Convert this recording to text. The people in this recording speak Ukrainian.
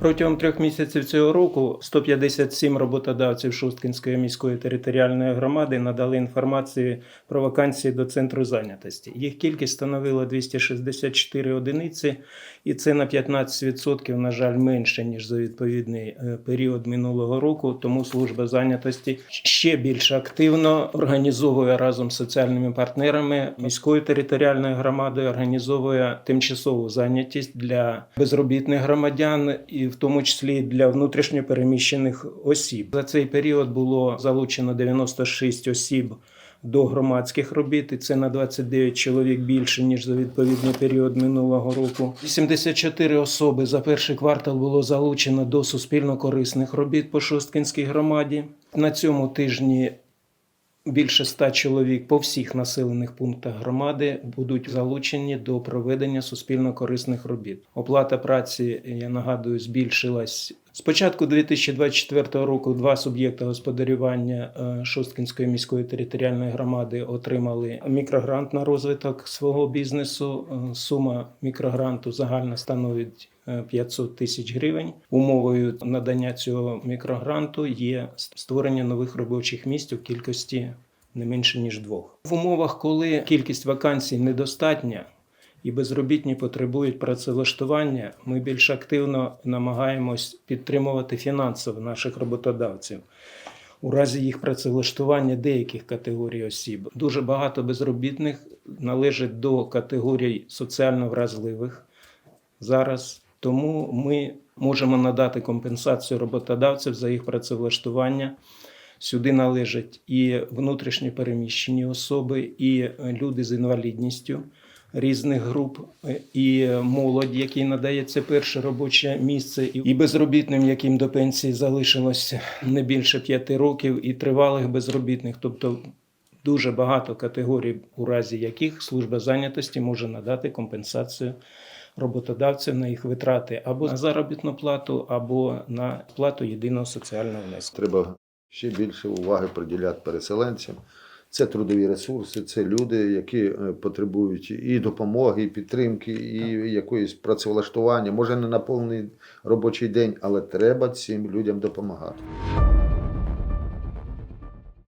Протягом трьох місяців цього року 157 роботодавців Шосткинської міської територіальної громади надали інформацію про вакансії до центру зайнятості. Їх кількість становила 264 одиниці, і це на 15%, на жаль, менше ніж за відповідний е, період минулого року. Тому служба зайнятості ще більш активно організовує разом з соціальними партнерами міської територіальної громади, організовує тимчасову зайнятість для безробітних громадян, і в тому числі для внутрішньопереміщених осіб. За цей період було залучено 96 осіб до громадських робіт, і це на 29 чоловік більше ніж за відповідний період минулого року. 84 особи за перший квартал було залучено до суспільно корисних робіт по Шосткинській громаді. На цьому тижні більше ста чоловік по всіх населених пунктах громади будуть залучені до проведення суспільно корисних робіт. Оплата праці, я нагадую, збільшилась. З початку 2024 року два суб'єкти господарювання е, Шосткинської міської територіальної громади отримали мікрогрант на розвиток свого бізнесу. Е, Сума мікрогранту загальна становить е, 500 тисяч гривень. Умовою надання цього мікрогранту є створення нових робочих місць у кількості не менше ніж двох. В умовах, коли кількість вакансій недостатня і безробітні потребують працевлаштування, ми більш активно намагаємось підтримувати фінансово наших роботодавців. У разі їх працевлаштування деяких категорій осіб дуже багато безробітних належить до категорій соціально вразливих зараз. Тому ми можемо надати компенсацію роботодавців за їх працевлаштування. Сюди належать і внутрішньо переміщені особи, і люди з інвалідністю різних груп, і молодь, якій надається перше робоче місце, і безробітним, яким до пенсії залишилося не більше п'яти років, і тривалих безробітних, тобто дуже багато категорій, у разі яких служба зайнятості може надати компенсацію роботодавцям на їх витрати або на заробітну плату, або на плату єдиного соціального внеску. Треба ще більше уваги приділяти переселенцям. Це трудові ресурси, це люди, які е, потребують і допомоги, і підтримки, і якоїсь працевлаштування. Може не на повний робочий день, але треба цим людям допомагати.